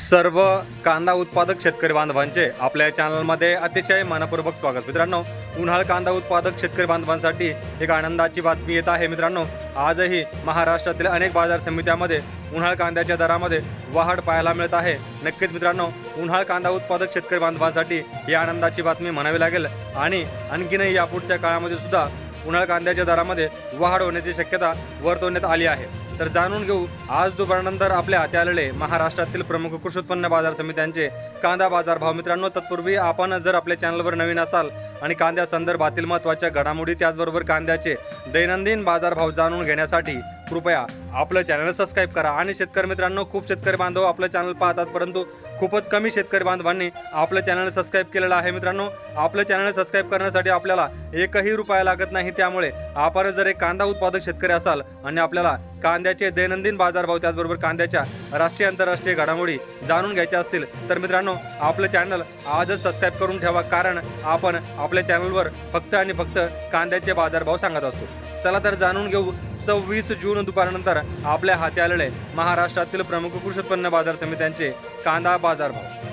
सर्व कांदा उत्पादक शेतकरी बांधवांचे आपल्या चॅनलमध्ये अतिशय मनपूर्वक स्वागत. मित्रांनो उन्हाळ कांदा उत्पादक शेतकरी बांधवांसाठी एक आनंदाची बातमी येत आहे. मित्रांनो आजही महाराष्ट्रातील अनेक बाजार समित्यामध्ये उन्हाळ कांद्याच्या दरामध्ये वाढ पाहायला मिळत आहे. नक्कीच मित्रांनो उन्हाळ कांदा उत्पादक शेतकरी बांधवांसाठी ही आनंदाची बातमी म्हणावी लागेल. आणि आणखीनही यापुढच्या काळामध्ये सुद्धा उन्हाळ कांद्याच्या दरामध्ये वाढ होण्याची शक्यता वर्तवण्यात आली आहे. तर जाणून घेऊ आज दुपारनंतर आपल्या हाती आलेले महाराष्ट्रातील प्रमुख कृषी उत्पन्न बाजार समित्यांचे कांदा बाजार भाव. मित्रांनो तत्पूर्वी आपण जर आपल्या चॅनलवर नवीन असाल आणि कांद्या संदर्भातील महत्त्वाच्या घडामोडी त्याचबरोबर कांद्याचे दैनंदिन बाजारभाव जाणून घेण्यासाठी कृपया आपलं चॅनल सबस्क्राईब करा. आणि शेतकरी मित्रांनो खूप शेतकरी बांधव आपलं चॅनल पाहतात परंतु खूपच कमी शेतकरी बांधवांनी आपलं चॅनल सबस्क्राईब केलेलं आहे. मित्रांनो आपलं चॅनल सबस्क्राईब करण्यासाठी आपल्याला एकही रुपया लागत नाही. त्यामुळे आपण जर एक कांदा उत्पादक शेतकरी असाल आणि आपल्याला कांद्याचे दैनंदिन बाजारभाव त्याचबरोबर कांद्याच्या राष्ट्रीय आंतरराष्ट्रीय घडामोडी जाणून घ्यायच्या असतील तर मित्रांनो आपलं चॅनल आजच सबस्क्राईब करून ठेवा. कारण आपण आपल्या चॅनलवर फक्त आणि फक्त कांद्याचे बाजारभाव सांगत असतो. चला तर जाणून घेऊ. सव्वीस जून दुपारनंतर आपल्या हाती आलेले महाराष्ट्रातील प्रमुख कृषी उत्पन्न बाजार समित्यांचे कांदा बाजारभाव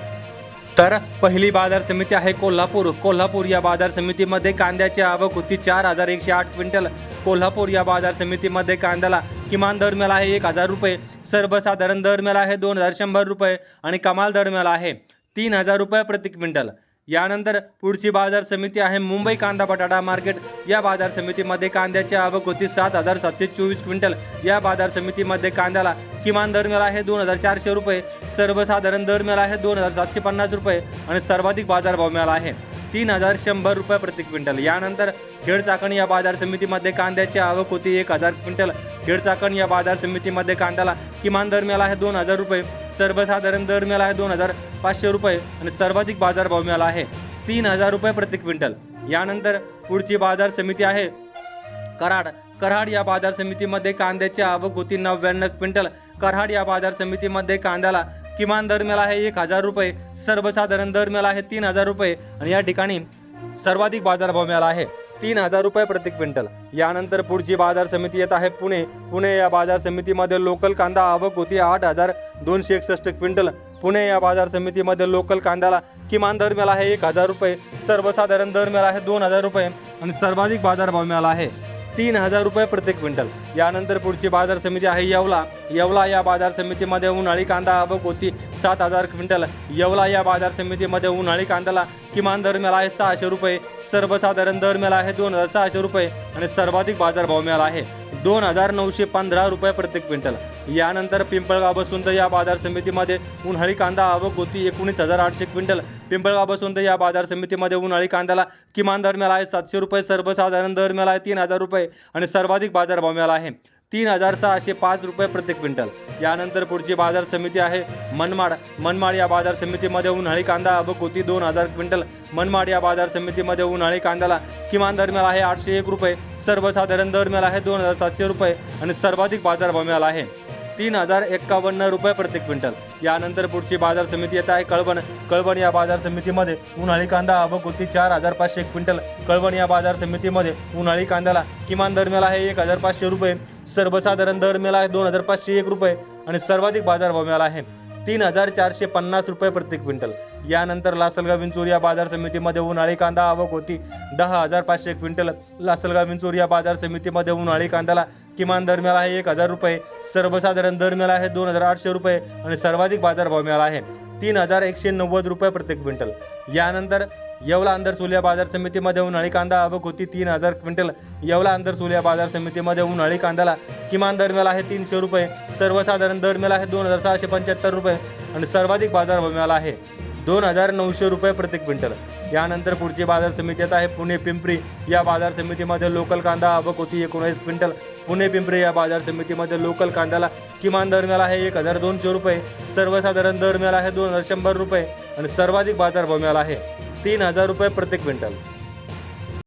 तर पहिली बाजार समिती आहे कोल्हापूर. कोल्हापूर या बाजार समितीमध्ये कांद्याची आवक होती चार हजार एकशे आठ क्विंटल. कोल्हापूर या बाजार समितीमध्ये कांद्याला किमान दर मिळाला आहे एक हजार रुपये. सर्वसाधारण दर मिळाला आहे दोन हजार शंभर रुपये आणि कमाल दर मिळाला आहे तीन हजार रुपये प्रति क्विंटल. यानंतर पुढची बाजार समिती आहे. मुंबई कांदा बटाटा मार्केट. या बाजार समितीमध्ये कांद्याची आवक होती सात हजार सातशे चोवीस क्विंटल. या बाजार समितीमध्ये कांद्याला किमान दर मिळाला आहे दोन हजार चारशे रुपये. सर्वसाधारण दर मिळाला आहे दोन हजार सातशे पन्नास रुपये आणि सर्वाधिक बाजारभाव मिळाला आहे. तीन हजार शंभर रुपये प्रति क्विंटल. यानंतर खेड चाकण या बाजार समितीमध्ये कांद्याची आवक होती एक हजार क्विंटल. खेड चाकण या बाजार समितीमध्ये कांद्याला किमान दर मिळाला आहे दोन हजार रुपये सर्वसाधारण दर मिळाला आहे दोन हजार पाचशे रुपये आणि सर्वाधिक बाजारभाव मिळाला आहे तीन हजार रुपये प्रति क्विंटल. यानंतर पुढची बाजार समिती आहे. कराड कराड या बाजार समितीमध्ये कांद्याची आवक होती नव्याण्णव क्विंटल. कराड या बाजार समितीमध्ये कांद्याला किमान दर मिळाला आहे एक हजार रुपये सर्वसाधारण दर मिळाला आहे तीन हजार रुपये आणि या ठिकाणी सर्वाधिक बाजारभाव मिळाला आहे. तीन हजार रुपये प्रति क्विंटल. यानंतर पुढची बाजार समिती येत आहे पुणे. पुणे या बाजार समितीमध्ये लोकल कांदा आवक होती आठ हजार दोनशे एकसष्ट क्विंटल. पुणे या बाजार समितीमध्ये लोकल कांद्याला किमान दर मिळाला आहे एक हजार रुपये. सर्वसाधारण दर मिळाला आहे दोन हजार रुपये. आणि सर्वाधिक बाजारभाव मिळाला आहे. तीन हजार रुपये प्रत्येक क्विंटल. यानंतर पुढची बाजार समिती आहे येवला. येवला या बाजार समितीमध्ये उन्हाळी कांदा व होती सात हजार क्विंटल. येवला या बाजार समितीमध्ये उन्हाळी कांद्याला किमान दर मिळाला आहे सहाशे रुपये. सर्वसाधारण दर मिळाला आहे दोन हजार सहाशे रुपये. आणि सर्वाधिक बाजारभाव मिळाला आहे. दोन हजार नऊशे पंधरा रुपये प्रति क्विंटल. यानंतर पिंपळगाव बसवंत या बाजार समितीमध्ये उन्हाळी कांदा आवक होती एकोणीस हजार आठशे क्विंटल. पिंपळगाव बसवंत या बाजार समितीमध्ये उन्हाळी कांद्याला किमान दर मिळाला आहे सातशे रुपये सर्वसाधारण दर मिळाला आहे तीन हजार रुपये आणि सर्वाधिक बाजारभाव मिळाला आहे. तीन हजार सहाशे पाच रुपये प्रति क्विंटल. यानंतर पुढची बाजार समिती आहे मनमाड. मनमाड या बाजार समितीमध्ये उन्हाळी कांदा आवक होती दोन हजार क्विंटल. मनमाड या बाजार समितीमध्ये उन्हाळी कांद्याला किमान दर मिळाला आहे आठशे एक रुपये सर्वसाधारण दर मिळाला आहे दोन हजार सातशे रुपये आणि सर्वाधिक बाजारभाव मिळाला आहे. तीन हजार एक्कावन्न रुपये प्रति क्विंटल. यानंतर पुढची बाजार समिती येत आहे कळवण. कळवण या बाजार समितीमध्ये उन्हाळी कांदा आवक होती चार हजार पाचशे क्विंटल. कळवण या बाजार समितीमध्ये उन्हाळी कांद्याला किमान दर मिळाला आहे एक हजार पाचशे रुपये. सर्वसाधारण दर मिळाला आहे दोन हजार पाचशे एक रुपये आणि सर्वाधिक बाजारभाव मिळाला आहे. तीन हजार चारशे पन्नास रुपये प्रति क्विंटल. यानंतर लासलगाव विंचूर या बाजार समितीमध्ये उन्हाळी कांदा आवक होती. दहा हजार पाचशे क्विंटल. लासलगाव विंचूर या बाजार समितीमध्ये उन्हाळी कांद्याला किमान दर मिळाला आहे एक हजार रुपये. सर्वसाधारण दर मिळाला आहे दोन हजार आठशे रुपये आणि सर्वाधिक बाजारभाव मिळाला आहे. तीन हजार एकशे नव्वद रुपये प्रति क्विंटल. यानंतर येवला अंदर या बाजार समितीमध्ये उन्हाळी कांदा आवक होती तीन हजार क्विंटल. येवला अंदर सुल्या बाजार समितीमध्ये उन्हाळी कांद्याला किमान दर मिळाला आहे तीनशे रुपये सर्वसाधारण दर मिळाला आहे दोन हजार सहाशे पंच्याहत्तर रुपये आणि सर्वाधिक बाजारभाव मिळाला आहे दोन हजार नऊशे रुपये प्रति क्विंटल. यानंतर पुढची बाजार समिती येत आहे पुणे पिंपरी या बाजार समितीमध्ये लोकल कांदा आवक होती एकोणीस क्विंटल. पुणे पिंपरी या बाजार समितीमध्ये लोकल कांद्याला किमान दर मिळाला आहे एक हजार दोनशे रुपये सर्वसाधारण दर मिळाला आहे दोन हजार शंभर रुपये आणि सर्वाधिक बाजारभाव मिळाला आहे. तीन हजार रुपये प्रति क्विंटल.